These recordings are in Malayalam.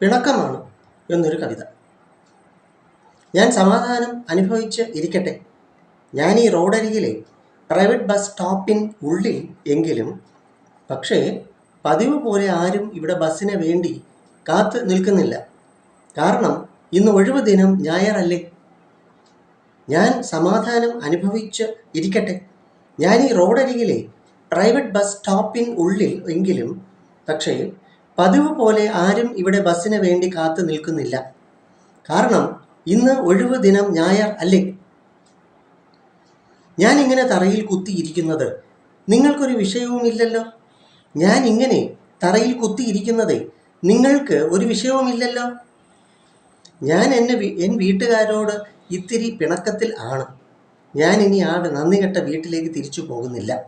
പിണക്കമാണ് എന്നൊരു കവിത. ഞാൻ സമാധാനം അനുഭവിച്ച് ഇരിക്കട്ടെ. ഞാൻ ഈ റോഡരികിലെ പ്രൈവറ്റ് ബസ് സ്റ്റോപ്പിൻ ഉള്ളിൽ എങ്കിലും പക്ഷേ പതിവ് പോലെ ആരും ഇവിടെ ബസ്സിനെ വേണ്ടി കാത്ത് നിൽക്കുന്നില്ല. കാരണം ഇന്ന് ഒഴിവ് ദിനം ഞായറല്ലേ? ഞാൻ സമാധാനം അനുഭവിച്ച് ഇരിക്കട്ടെ. ഞാൻ ഈ റോഡരികിലെ പ്രൈവറ്റ് ബസ് സ്റ്റോപ്പിൻ ഉള്ളിൽ എങ്കിലും പക്ഷേ പതിവ് പോലെ ആരും ഇവിടെ ബസ്സിന് വേണ്ടി കാത്തു നിൽക്കുന്നില്ല. കാരണം ഇന്ന് ഒഴിവ് ദിനം ഞായർ അല്ലേ? ഞാൻ ഇങ്ങനെ തറയിൽ കുത്തിയിരിക്കുന്നത്. നിങ്ങൾക്കൊരു വിഷയവുമില്ലല്ലോ? ഞാൻ ഇങ്ങനെ തറയിൽ കുത്തിയിരിക്കുന്നത് നിങ്ങൾക്ക് ഒരു വിഷയവുമില്ലല്ലോ? ഞാൻ എന്നെ എൻ വീട്ടുകാരോട് ഇത്തിരി പിണക്കത്തിൽ ആണ്. ഞാൻ ഇനി ആട് നന്ദി കെട്ട വീട്ടിലേക്ക് തിരിച്ചു പോകുന്നില്ല.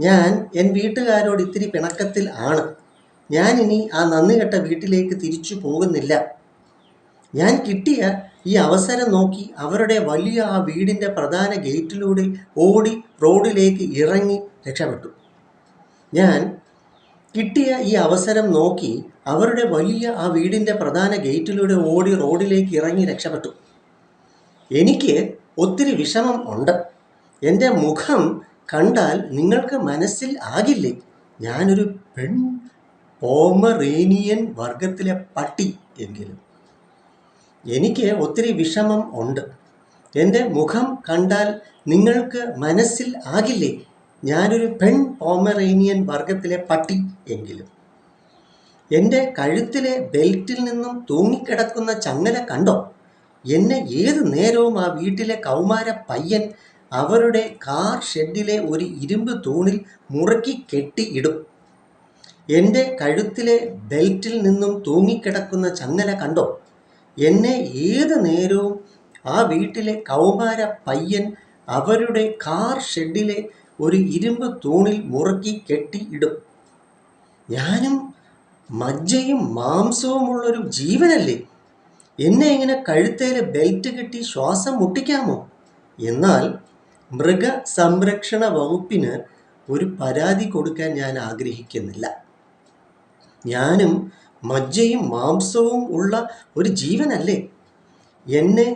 ഞാൻ എൻ വീട്ടുകാരോട് ഇത്തിരി പിണക്കത്തിൽ ആണ്. ഞാൻ ഇനി ആ നന്ദി കെട്ട വീട്ടിലേക്ക് തിരിച്ചു പോകുന്നില്ല. ഞാൻ കിട്ടിയ ഈ അവസരം നോക്കി അവരുടെ വലിയ ആ വീടിന്റെ പ്രധാന ഗേറ്റിലൂടെ ഓടി റോഡിലേക്ക് ഇറങ്ങി രക്ഷപ്പെട്ടു. ഞാൻ കിട്ടിയ ഈ അവസരം നോക്കി അവരുടെ വലിയ ആ വീടിന്റെ പ്രധാന ഗേറ്റിലൂടെ ഓടി റോഡിലേക്ക് ഇറങ്ങി രക്ഷപ്പെട്ടു. എനിക്ക് ഒത്തിരി വിഷമം ഉണ്ട്. എന്റെ മുഖം കണ്ടാൽ നിങ്ങൾക്ക് മനസ്സിൽ ആകില്ലേ? ഞാനൊരു പെൺ പോമറേനിയൻ വർഗത്തിലെ പട്ടി എങ്കിലും എനിക്ക് ഒത്തിരി വിഷമം ഉണ്ട്. എന്റെ മുഖം കണ്ടാൽ നിങ്ങൾക്ക് മനസ്സിൽ ആകില്ലേ? ഞാനൊരു പെൺ പോമറേനിയൻ വർഗത്തിലെ പട്ടി എങ്കിലും. എന്റെ കഴുത്തിലെ ബെൽറ്റിൽ നിന്നും തൂങ്ങിക്കിടക്കുന്ന ചങ്ങല കണ്ടോ? എന്നെ ഏത് നേരവും ആ വീട്ടിലെ കൗമാര പയ്യൻ അവരുടെ കാർ ഷെഡിലെ ഒരു ഇരുമ്പ് തൂണിൽ മുറുക്കി കെട്ടിയിടും എന്റെ കഴുത്തിലെ ബെൽറ്റിൽ നിന്നും തൂങ്ങിക്കിടക്കുന്ന ചങ്ങല കണ്ടോ? എന്നെ ഏത് നേരവും ആ വീട്ടിലെ കൗമാര പയ്യൻ അവരുടെ കാർ ഷെഡിലെ ഒരു ഇരുമ്പ് തൂണിൽ മുറുക്കി കെട്ടിയിടും ഞാനും മജ്ജയും മാംസവുമുള്ളൊരു ജീവനല്ലേ? എന്നെ ഇങ്ങനെ കഴുത്തേലെ ബെൽറ്റ് കെട്ടി ശ്വാസം മുട്ടിക്കാമോ? എന്നാൽ മൃഗ സംരക്ഷണ വകുപ്പിന് ഒരു പരാതി കൊടുക്കാൻ ഞാൻ ആഗ്രഹിക്കുന്നില്ല. ഞാനും മജ്ജയും മാംസവും ഉള്ള ഒരു ജീവനല്ലേ? എന്നെ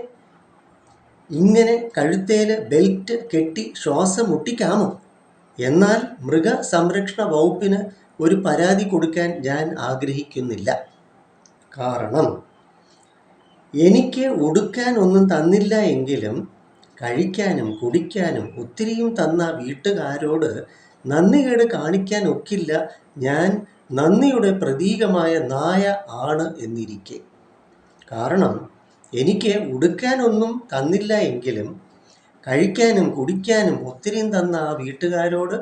ഇങ്ങനെ കഴുത്തേൽ ബെൽറ്റ് കെട്ടി ശ്വാസം മുട്ടിക്കാമോ? എന്നാൽ മൃഗ സംരക്ഷണ വകുപ്പിന് ഒരു പരാതി കൊടുക്കാൻ ഞാൻ ആഗ്രഹിക്കുന്നില്ല. കാരണം എനിക്ക് ഉടുക്കാൻ ഒന്നും തന്നില്ല എങ്കിലും കഴിക്കാനും കുടിക്കാനും ഒത്തിരിയും തന്ന വീട്ടുകാരോട് നന്ദികേട് കാണിക്കാൻ ഒക്കില്ല ഞാൻ നന്ദിയുടെ പ്രതീകമായ നായ ആണ് എന്നിരിക്കെ. കാരണം എനിക്ക് ഉടുക്കാനൊന്നും തന്നില്ല എങ്കിലും കഴിക്കാനും കുടിക്കാനും ഒത്തിരിയും തന്ന ആ വീട്ടുകാരോട്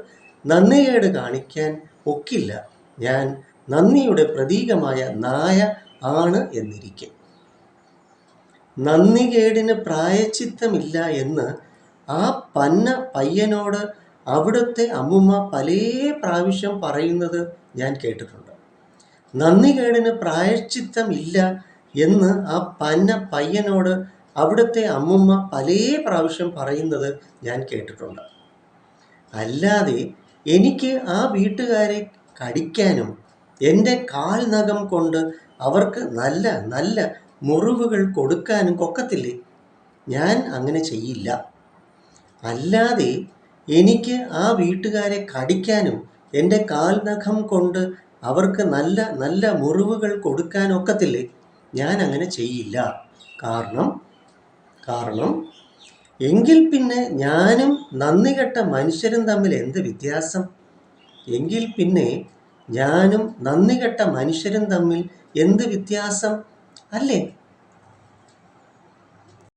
നന്ദികേട് കാണിക്കാൻ ഒക്കില്ല. ഞാൻ നന്ദിയുടെ പ്രതീകമായ നായ ആണ് എന്നിരിക്കെ. നന്ദികേടിന് പ്രായച്ചിത്തമില്ല എന്ന് ആ പന്ന പയ്യനോട് അവിടുത്തെ അമ്മുമ്മ പല പ്രാവശ്യം പറയുന്നത് ഞാൻ കേട്ടിട്ടുണ്ട്. നന്ദികേടിന് പ്രായച്ചിത്തമില്ല എന്ന് ആ പന്ന പയ്യനോട് അവിടുത്തെ അമ്മുമ്മ പല പ്രാവശ്യം പറയുന്നത് ഞാൻ കേട്ടിട്ടുണ്ട്. അല്ലാതെ എനിക്ക് ആ വീട്ടുകാരെ കടിക്കാനും എന്റെ കാൽ നഖം കൊണ്ട് അവർക്ക് നല്ല നല്ല മുറിവുകൾ കൊടുക്കാനും കൊക്കത്തില്ലേ? ഞാൻ അങ്ങനെ ചെയ്യില്ല. അല്ലാതെ എനിക്ക് ആ വീട്ടുകാരെ കടിക്കാനും എന്റെ കാൽനഖം കൊണ്ട് അവർക്ക് നല്ല നല്ല മുറിവുകൾ കൊടുക്കാനൊക്കത്തില്ലേ ഞാൻ അങ്ങനെ ചെയ്യില്ല. കാരണം കാരണം എങ്കിൽ പിന്നെ ഞാനും നന്ദി കെട്ട മനുഷ്യരും തമ്മിൽ എന്ത് വ്യത്യാസം? എങ്കിൽ പിന്നെ ഞാനും നന്ദി കെട്ട മനുഷ്യരും തമ്മിൽ എന്ത് വ്യത്യാസം? അല്ലേ?